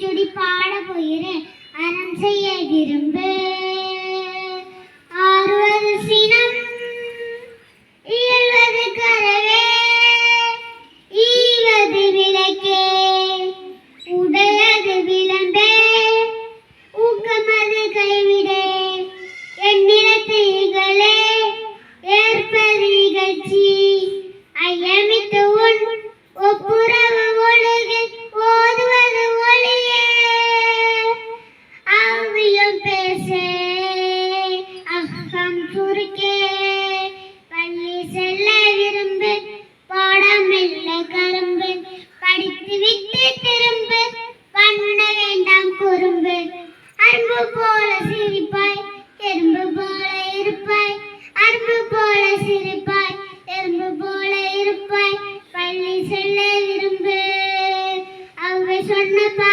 நான் பாட போகிறேன் அறம் செய்ய விரும்பு. ஆறுவது சினம் இயல்வது கரவே. ஈவது விளக்கே. உடையது விளம்பே. ஊக்கமது கைவிடே. எண்ணிலத்து இகழே. ஏற்பது இகழ்ச்சி. செல்ல விரும்பு பாடாமல்ல கரும்பு படித்து விட்டு திரும்பு பண்ண வேண்டாம் குறும்பு. அரும்பு போல சிரிப்பாய் எறும்பு போல இருப்பாய். அரும்பு போல சிரிப்பாய் எறும்பு போல இருப்பாய். பள்ளி செல்ல விரும்பு அவங்க சொன்னப்பா